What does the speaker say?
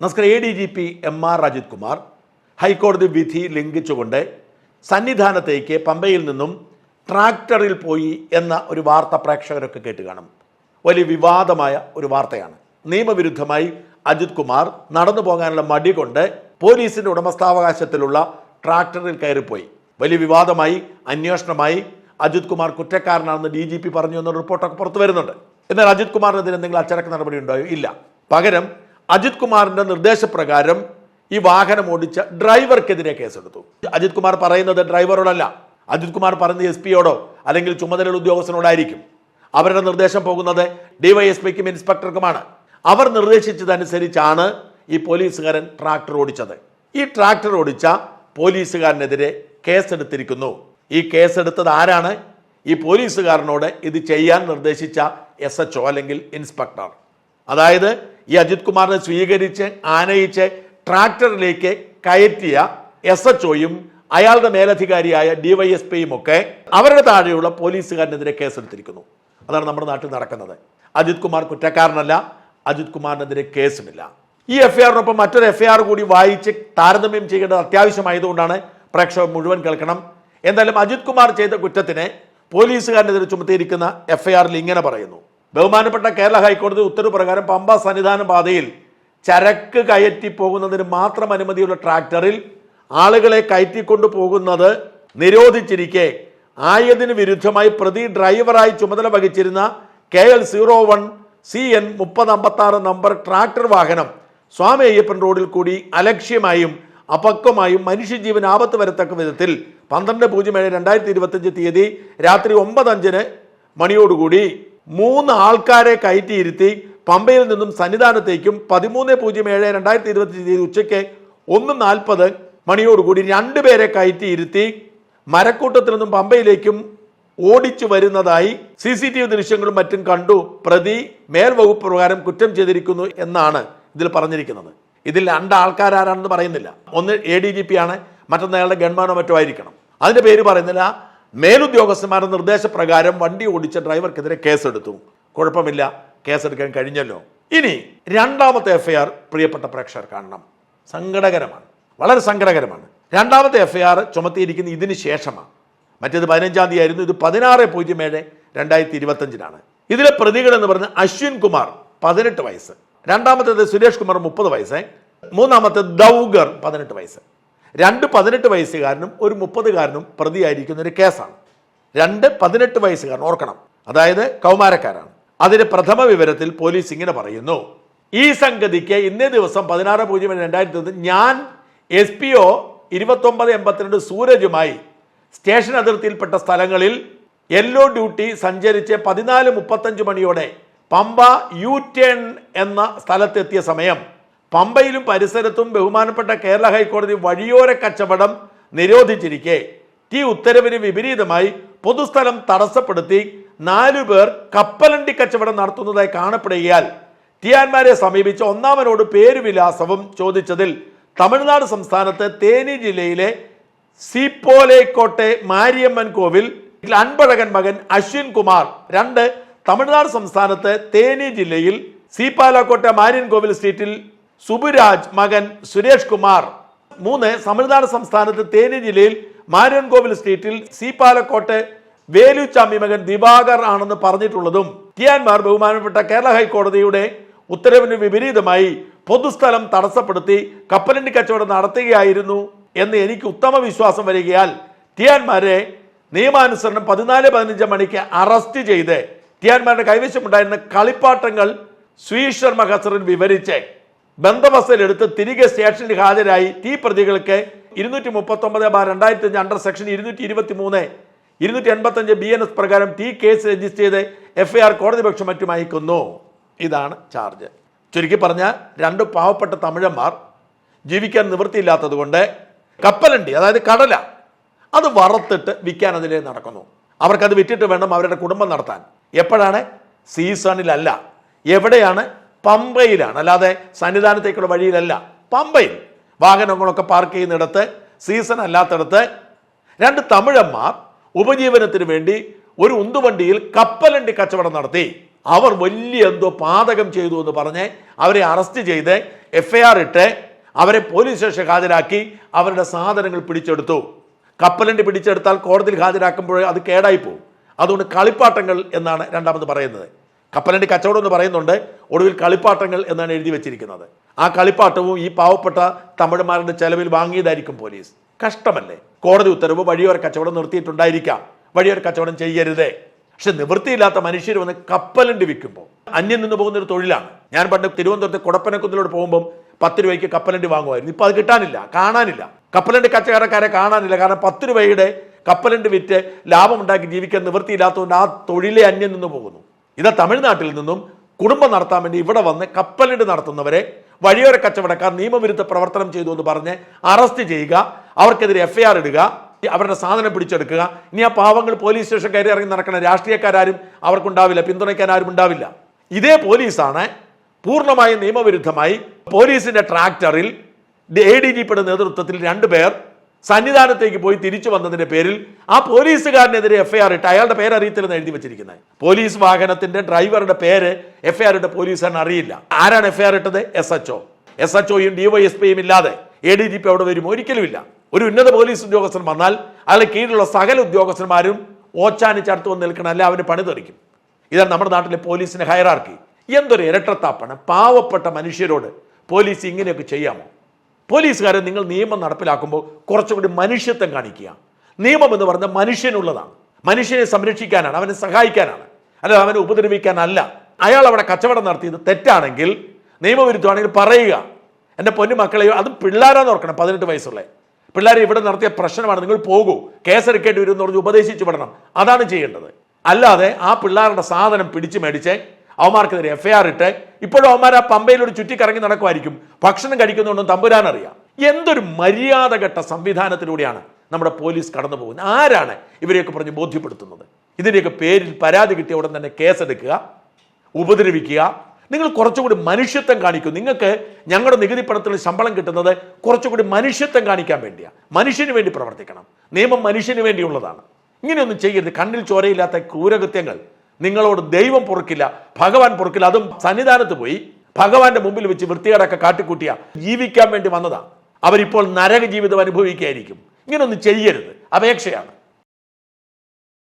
നമസ്കാരം. A D G P M R Ajith Kumar. ഹൈക്കോടതി വിധി ലംഘിച്ചുകൊണ്ട് സന്നിധാനത്തേക്ക് പമ്പയിൽ നിന്നും ട്രാക്ടറിൽ പോയി എന്ന ഒരു വാർത്ത പ്രേക്ഷകരൊക്കെ കേട്ട് കാണും. വലിയ വിവാദമായ ഒരു വാർത്തയാണ്. നിയമവിരുദ്ധമായി അജിത് കുമാർ നടന്നു പോകാനുള്ള മടി കൊണ്ട് പോലീസിന്റെ ഉടമസ്ഥാവകാശത്തിലുള്ള ട്രാക്ടറിൽ കയറിപ്പോയി. വലിയ വിവാദമായി അന്വേഷണമായി അജിത് കുമാർ കുറ്റക്കാരനാണെന്ന് ഡി ജി പി പറഞ്ഞു എന്ന റിപ്പോർട്ടൊക്കെ പുറത്തു വരുന്നുണ്ട്. എന്നാൽ അജിത് കുമാറിനെതിരെ എന്തെങ്കിലും അച്ചടക്ക നടപടി ഉണ്ടായോ ഇല്ല. പകരം അജിത് കുമാറിന്റെ നിർദ്ദേശപ്രകാരം ഈ വാഹനം ഓടിച്ച ഡ്രൈവർക്കെതിരെ കേസെടുത്തു. അജിത് കുമാർ പറയുന്നത് ഡ്രൈവറോടല്ല. അജിത് കുമാർ പറയുന്നത് എസ് പിയോടോ അല്ലെങ്കിൽ ചുമതലയുള്ള ഉദ്യോഗസ്ഥനോടായിരിക്കും. അവരുടെ നിർദ്ദേശം പോകുന്നത് ഡിവൈഎസ്പിക്കും ഇൻസ്പെക്ടർക്കുമാണ്. അവർ നിർദ്ദേശിച്ചതനുസരിച്ചാണ് ഈ പോലീസുകാരൻ ട്രാക്ടർ ഓടിച്ചത്. ഈ ട്രാക്ടർ ഓടിച്ച പോലീസുകാരനെതിരെ കേസെടുത്തിരിക്കുന്നു. ഈ കേസെടുത്തത് ആരാണ്? ഈ പോലീസുകാരനോട് ഇത് ചെയ്യാൻ നിർദ്ദേശിച്ച എസ് എച്ച് അല്ലെങ്കിൽ ഇൻസ്പെക്ടർ. അതായത് ഈ അജിത് കുമാറിനെ സ്വീകരിച്ച് ആനയിച്ച് ട്രാക്ടറിലേക്ക് കയറ്റിയ എസ് എച്ച് ഒയും അയാളുടെ മേലധികാരിയായ ഡിവൈഎസ്പിയും ഒക്കെ അവരുടെ താഴെയുള്ള പോലീസുകാരനെതിരെ കേസെടുത്തിരിക്കുന്നു. അതാണ് നമ്മുടെ നാട്ടിൽ നടക്കുന്നത്. അജിത് കുമാർ കുറ്റക്കാരനല്ല അജിത് കുമാറിനെതിരെ കേസുമില്ല. ഈ എഫ് ഐആറിനൊപ്പം മറ്റൊരു എഫ് ഐ ആർ കൂടി വായിച്ച് താരതമ്യം ചെയ്യേണ്ടത് അത്യാവശ്യമായതുകൊണ്ടാണ് പ്രേക്ഷകർ മുഴുവൻ കേൾക്കണം. എന്തായാലും അജിത് കുമാർ ചെയ്ത കുറ്റത്തിന് പോലീസുകാരനെതിരെ ചുമത്തിയിരിക്കുന്ന എഫ് ഐ ആറിൽ ഇങ്ങനെ പറയുന്നു. ബഹുമാനപ്പെട്ട കേരള ഹൈക്കോടതി ഉത്തരവ് പ്രകാരം പമ്പ സന്നിധാന പാതയിൽ ചരക്ക് കയറ്റി പോകുന്നതിന് മാത്രം അനുമതിയുള്ള ട്രാക്ടറിൽ ആളുകളെ കയറ്റിക്കൊണ്ടു പോകുന്നത് നിരോധിച്ചിരിക്കെ. ആയതിനു വിരുദ്ധമായി പ്രതി ഡ്രൈവറായി ചുമതല വഹിച്ചിരുന്ന K L zero one C N മുപ്പത് അമ്പത്തി ആറ് നമ്പർ ട്രാക്ടർ വാഹനം സ്വാമി അയ്യപ്പൻ റോഡിൽ കൂടി അലക്ഷ്യമായും അപക്വമായും മനുഷ്യജീവൻ ആപത്ത് വരത്തക്ക വിധത്തിൽ പന്ത്രണ്ട് പൂജ്യം ഏഴ് രണ്ടായിരത്തി ഇരുപത്തഞ്ച് തീയതി രാത്രി ഒമ്പത് അഞ്ചിന് മണിയോടുകൂടി. മൂന്ന് ആൾക്കാരെ കയറ്റിയിരുത്തി പമ്പയിൽ നിന്നും സന്നിധാനത്തേക്കും പതിമൂന്ന് പൂജ്യം ഏഴ് രണ്ടായിരത്തി ഇരുപത്തി തീയതി ഉച്ചയ്ക്ക് ഒന്ന് നാൽപ്പത് മണിയോടുകൂടി രണ്ടുപേരെ കയറ്റിയിരുത്തി മരക്കൂട്ടത്തിൽ നിന്നും പമ്പയിലേക്കും ഓടിച്ചു വരുന്നതായി സി സി ടി വി ദൃശ്യങ്ങളും മറ്റും കണ്ടു. പ്രതി മേൽവകുപ്പ് പ്രകാരം കുറ്റം ചെയ്തിരിക്കുന്നു എന്നാണ് ഇതിൽ പറഞ്ഞിരിക്കുന്നത്. ഇതിൽ രണ്ട് ആൾക്കാരാരാണെന്ന് പറയുന്നില്ല. ഒന്ന് എ ഡി ജി പി ആണ് മറ്റൊന്ന് അയാളുടെ ഗൺമാനോ മറ്റോ ആയിരിക്കണം. അതിന്റെ പേര് പറയുന്നില്ല. മേലുദ്യോഗസ്ഥന്മാരുടെ നിർദ്ദേശപ്രകാരം വണ്ടി ഓടിച്ച ഡ്രൈവർക്കെതിരെ കേസെടുത്തു. കുഴപ്പമില്ല. കേസെടുക്കാൻ കഴിഞ്ഞല്ലോ. ഇനി രണ്ടാമത്തെ എഫ്ഐആർ പ്രിയപ്പെട്ട പ്രേക്ഷകർ കാണണം. സങ്കടകരമാണ്. വളരെ സങ്കടകരമാണ്. രണ്ടാമത്തെ എഫ്ഐആർ ചുമത്തിയിരിക്കുന്ന ഇതിന് ശേഷമാണ്. മറ്റേത് പതിനഞ്ചാം തീയതി ആയിരുന്നു ഇത് പതിനാറ് പൂജ്യം ഏഴ് രണ്ടായിരത്തി ഇരുപത്തഞ്ചിനാണ് ഇതിലെ പ്രതികൾ എന്ന് പറഞ്ഞ അശ്വിൻ കുമാർ പതിനെട്ട് വയസ്സ്. രണ്ടാമത്തേത് സുരേഷ് കുമാർ മുപ്പത് വയസ്സ്. മൂന്നാമത്തേത് ദൗഗർ പതിനെട്ട് വയസ്സ്. രണ്ട് പതിനെട്ട് വയസ്സുകാരനും ഒരു മുപ്പതുകാരനും പ്രതിയായിരിക്കുന്ന ഒരു കേസാണ്. രണ്ട് പതിനെട്ട് വയസ്സുകാരൻ ഓർക്കണം. അതായത് കൗമാരക്കാരാണ്. അതിന്റെ പ്രഥമ വിവരത്തിൽ പോലീസ് ഇങ്ങനെ പറയുന്നു. ഈ സംഗതിക്ക് ഇന്നേ ദിവസം പതിനാറ് പൂജ്യം രണ്ടായിരത്തി ഒന്ന് ഞാൻ എസ് പി ഒ ഇരുപത്തൊമ്പത് എൺപത്തിരണ്ട് സൂരജുമായി സ്റ്റേഷൻ അതിർത്തിയിൽപ്പെട്ട സ്ഥലങ്ങളിൽ യെല്ലോ ഡ്യൂട്ടി സഞ്ചരിച്ച് പതിനാല് മുപ്പത്തഞ്ച് മണിയോടെ പമ്പ യു ടേൺ എന്ന സ്ഥലത്തെത്തിയ സമയം പമ്പയിലും പരിസരത്തും ബഹുമാനപ്പെട്ട കേരള ഹൈക്കോടതി വഴിയോര കച്ചവടം നിരോധിച്ചിരിക്കെ. ടി ഉത്തരവിന് വിപരീതമായി പൊതുസ്ഥലം തടസ്സപ്പെടുത്തി നാലു പേർ കപ്പലണ്ടി കച്ചവടം നടത്തുന്നതായി കാണപ്പെടുകയാൽ ടിയാന്മാരെ സമീപിച്ച് ഒന്നാമനോട് പേരുവിലാസവും ചോദിച്ചതിൽ തമിഴ്നാട് സംസ്ഥാനത്ത് തേനി ജില്ലയിലെ സീപ്പോലേക്കോട്ടെ മാരിയമ്മൻ കോവിൽ അൻപഴകൻ മകൻ അശ്വിൻ കുമാർ രണ്ട് തമിഴ്നാട് സംസ്ഥാനത്ത് തേനി ജില്ലയിൽ സീപ്പാലക്കോട്ടെ മാരിയൻ കോവിൽ സ്ട്രീറ്റിൽ സുബുരാജ് മകൻ സുരേഷ് കുമാർ. മൂന്ന് തമിഴ്നാട് സംസ്ഥാനത്ത് തേനി ജില്ലയിൽ മാരൻകോവിൽ സ്ട്രീറ്റിൽ സി പാലക്കോട്ടെ വേലു മകൻ ദിവാകർ ആണെന്ന് പറഞ്ഞിട്ടുള്ളതും ടിയാൻമാർ ബഹുമാനപ്പെട്ട കേരള ഹൈക്കോടതിയുടെ ഉത്തരവിന് വിപരീതമായി പൊതുസ്ഥലം തടസ്സപ്പെടുത്തി കപ്പലണ്ടി കച്ചവടം നടത്തുകയായിരുന്നു എന്ന് എനിക്ക് ഉത്തമ വിശ്വാസം വരികയാൽ ടിയാൻമാരെ നിയമാനുസരണം പതിനാല് പതിനഞ്ച് മണിക്ക് അറസ്റ്റ് ചെയ്ത് ടിയാൻമാരുടെ കൈവശമുണ്ടായിരുന്ന കളിപ്പാട്ടങ്ങൾ സ്വീഷർ മഹസറിൻ വിവരിച്ച്. ബന്ധവസ്ഥയിലെടുത്ത് തിരികെ സ്റ്റേഷനിൽ ഹാജരായി. തീ പ്രതികൾക്ക് ഇരുന്നൂറ്റി മുപ്പത്തി ഒമ്പത് ബാർ രണ്ടായിരത്തി അഞ്ച് അണ്ടർ സെക്ഷൻ ഇരുന്നൂറ്റി ഇരുപത്തി മൂന്ന് ഇരുന്നൂറ്റി എൺപത്തി അഞ്ച് ബി എൻ എസ് പ്രകാരം തീ കേസ് രജിസ്റ്റർ ചെയ്ത് എഫ് ഐ ആർ കോടതി പക്ഷം മറ്റും അയക്കുന്നു. ഇതാണ് ചാർജ്. ചുരുക്കി പറഞ്ഞാൽ രണ്ട് പാവപ്പെട്ട തമിഴന്മാർ ജീവിക്കാൻ നിവൃത്തിയില്ലാത്തത് കൊണ്ട് കപ്പലണ്ടി അതായത് കടല അത് വറുത്തിട്ട് വിൽക്കാൻ അതിലേ നടക്കുന്നു. അവർക്കത് വിറ്റിട്ട് വേണം അവരുടെ കുടുംബം നടത്താൻ. എപ്പോഴാണ്? സീസണിലല്ല. എവിടെയാണ്? പമ്പയിലാണ്. അല്ലാതെ സന്നിധാനത്തേക്കുള്ള വഴിയിലല്ല പമ്പയിൽ. വാഹനങ്ങളൊക്കെ പാർക്ക് ചെയ്യുന്നിടത്ത് സീസൺ അല്ലാത്തടത്ത് രണ്ട് തമിഴന്മാർ ഉപജീവനത്തിന് വേണ്ടി ഒരു ഉന്തുവണ്ടിയിൽ കപ്പലണ്ടി കച്ചവടം നടത്തി. അവർ വലിയ എന്തോ പാതകം ചെയ്തു എന്ന് പറഞ്ഞ് അവരെ അറസ്റ്റ് ചെയ്ത് എഫ് ഐ ആർ ഇട്ട് അവരെ പോലീസ് സ്റ്റേഷൻ ഹാജരാക്കി അവരുടെ സാധനങ്ങൾ പിടിച്ചെടുത്തു. കപ്പലണ്ടി പിടിച്ചെടുത്താൽ കോടതിയിൽ ഹാജരാക്കുമ്പോൾ അത് കേടായി പോകും അതുകൊണ്ട് കളിപ്പാട്ടങ്ങൾ എന്നാണ് രണ്ടാമത് പറയുന്നത്. കപ്പലണ്ടി കച്ചവടം എന്ന് പറയുന്നുണ്ട് ഒടുവിൽ കളിപ്പാട്ടങ്ങൾ എന്നാണ് എഴുതി വെച്ചിരിക്കുന്നത്. ആ കളിപ്പാട്ടവും ഈ പാവപ്പെട്ട തമിഴന്മാരുടെ ചെലവിൽ വാങ്ങിയതായിരിക്കും പോലീസ്. കഷ്ടമല്ലേ? കോടതി ഉത്തരവ് വഴിയോര കച്ചവടം നിർത്തിയിട്ടുണ്ടായിരിക്കാം. വഴിയോര കച്ചവടം ചെയ്യരുതേ. പക്ഷെ നിവൃത്തിയില്ലാത്ത മനുഷ്യർ വന്ന് കപ്പലണ്ടി വിൽക്കുമ്പോൾ അന്യം നിന്ന് പോകുന്ന ഒരു തൊഴിലാണ്. ഞാൻ പണ്ട് തിരുവനന്തപുരത്ത് കുടപ്പനക്കുന്നിലൂടെ പോകുമ്പോൾ പത്ത് രൂപയ്ക്ക് കപ്പലണ്ടി വാങ്ങുമായിരുന്നു. ഇപ്പം അത് കിട്ടാനില്ല കാണാനില്ല. കപ്പലണ്ടി കച്ചവടക്കാരെ കാണാനില്ല. കാരണം പത്ത് രൂപയുടെ കപ്പലണ്ടി വിറ്റ് ലാഭമുണ്ടാക്കി ജീവിക്കാൻ നിവൃത്തിയില്ലാത്തതുകൊണ്ട് ആ തൊഴിലെ അന്യം നിന്ന് പോകുന്നു. ഇത് തമിഴ്നാട്ടിൽ നിന്നും കുടുംബം നടത്താൻ വേണ്ടി ഇവിടെ വന്ന് കപ്പലിട് നടത്തുന്നവരെ വഴിയോര കച്ചവടക്കാർ നിയമവിരുദ്ധ പ്രവർത്തനം ചെയ്തു എന്ന് പറഞ്ഞ് അറസ്റ്റ് ചെയ്യുക അവർക്കെതിരെ എഫ്ഐആർ ഇടുക അവരുടെ സാധനം പിടിച്ചെടുക്കുക. ഇനി ആ പാവങ്ങൾ പോലീസ് സ്റ്റേഷൻ കയറി ഇറങ്ങി നടക്കുന്ന രാഷ്ട്രീയക്കാരും അവർക്കുണ്ടാവില്ല പിന്തുണയ്ക്കാൻ ആരും ഉണ്ടാവില്ല. ഇതേ പോലീസാണ് പൂർണമായും നിയമവിരുദ്ധമായി പോലീസിന്റെ ട്രാക്ടറിൽ എ ഡി ജിപ്പിയുടെ നേതൃത്വത്തിൽ രണ്ടുപേർ സന്നിധാനത്തേക്ക് പോയി തിരിച്ചു വന്നതിന്റെ പേരിൽ ആ പോലീസുകാരനെതിരെ എഫ്ഐആർ ഇട്ട് അയാളുടെ പേര് അറിയത്തില്ലെന്ന് എഴുതി വെച്ചിരിക്കുന്നത്. പോലീസ് വാഹനത്തിന്റെ ഡ്രൈവറുടെ പേര് എഫ്ഐആർ ഇട്ട പോലീസുകാരൻ അറിയില്ല. ആരാണ് എഫ്ഐആർ ഇട്ടത്? S H O S H ഒയും ഡിവൈഎസ്പിയും ഇല്ലാതെ എ ഡി ജി പി അവിടെ വരുമോ ഒരിക്കലുമില്ല. ഒരു ഉന്നത പോലീസ് ഉദ്യോഗസ്ഥൻ വന്നാൽ അയാളെ കീഴിലുള്ള സകല ഉദ്യോഗസ്ഥന്മാരും ഓച്ചാനി ചടത്ത് വന്ന് നിൽക്കണം. അല്ലെ? അവന് പണി തെറിക്കും ഇതാണ് നമ്മുടെ നാട്ടിലെ പോലീസിന്റെ ഹയറാർക്കി എന്തൊരു ഇരട്ടത്താപ്പാണ്. പാവപ്പെട്ട മനുഷ്യരോട് പോലീസ് ഇങ്ങനെയൊക്കെ ചെയ്യാമോ? പോലീസുകാരെ നിങ്ങൾ നിയമം നടപ്പിലാക്കുമ്പോൾ കുറച്ചുകൂടി മനുഷ്യത്വം കാണിക്കുക. നിയമം എന്ന് പറഞ്ഞാൽ മനുഷ്യനുള്ളതാണ്. മനുഷ്യനെ സംരക്ഷിക്കാനാണ് അവനെ സഹായിക്കാനാണ്. അല്ല അവനെ ഉപദ്രവിക്കാനല്ല. അയാൾ അവിടെ കച്ചവടം നടത്തിയത് തെറ്റാണെങ്കിൽ നിയമവിരുദ്ധമാണെങ്കിൽ പറയുക എന്റെ പൊന്നു മക്കളെയോ അതും പിള്ളേരാന്ന് ഓർക്കണം പതിനെട്ട് വയസ്സുള്ള. പിള്ളേരെ ഇവിടെ നടത്തിയ പ്രശ്നമാണ് നിങ്ങൾ പോകൂ. കേസെടുക്കേണ്ടി വരും എന്ന് പറഞ്ഞ് ഉപദേശിച്ചു വിടണം. അതാണ് ചെയ്യേണ്ടത്. അല്ലാതെ ആ പിള്ളേരുടെ സാധനം പിടിച്ചു മേടിച്ച് അവന്മാർക്കെതിരെ എഫ് ഐ ആർ ഇട്ട് ഇപ്പോഴും അവന്മാർ ആ പമ്പയിലൂടെ ചുറ്റിക്കറങ്ങി നടക്കുമായിരിക്കും. ഭക്ഷണം കഴിക്കുന്നുണ്ടെന്ന് തമ്പുരാൻ അറിയാം എന്തൊരു മര്യാദഘട്ട സംവിധാനത്തിലൂടെയാണ് നമ്മുടെ പോലീസ് കടന്നു പോകുന്നത് ആരാണ് ഇവരെയൊക്കെ പറഞ്ഞ് ബോധ്യപ്പെടുത്തുന്നത്? ഇതിന്റെയൊക്കെ പേരിൽ പരാതി കിട്ടിയ ഉടൻ തന്നെ കേസെടുക്കുക ഉപദ്രവിക്കുക. നിങ്ങൾ കുറച്ചുകൂടി മനുഷ്യത്വം കാണിക്കും. നിങ്ങൾക്ക് ഞങ്ങളുടെ നികുതി പണത്തിൽ ശമ്പളം കിട്ടുന്നത് കുറച്ചുകൂടി മനുഷ്യത്വം കാണിക്കാൻ വേണ്ടിയാണ് മനുഷ്യന് വേണ്ടി പ്രവർത്തിക്കണം. നിയമം മനുഷ്യന് വേണ്ടിയുള്ളതാണ്. ഇങ്ങനെയൊന്നും ചെയ്യരുത്. കണ്ണിൽ ചോരയില്ലാത്ത ക്രൂരകൃത്യങ്ങൾ. നിങ്ങളോട് ദൈവം പൊറുക്കില്ല ഭഗവാൻ പൊറുക്കില്ല. അതും സന്നിധാനത്ത് പോയി ഭഗവാന്റെ മുമ്പിൽ വെച്ച് വൃത്തികേടൊക്കെ കാട്ടിക്കൂട്ടിയ. ജീവിക്കാൻ വേണ്ടി വന്നതാണ് അവരിപ്പോൾ നരക ജീവിതം അനുഭവിക്കുകയായിരിക്കും. ഇങ്ങനൊന്നും ചെയ്യരുത്. അപേക്ഷയാണ്.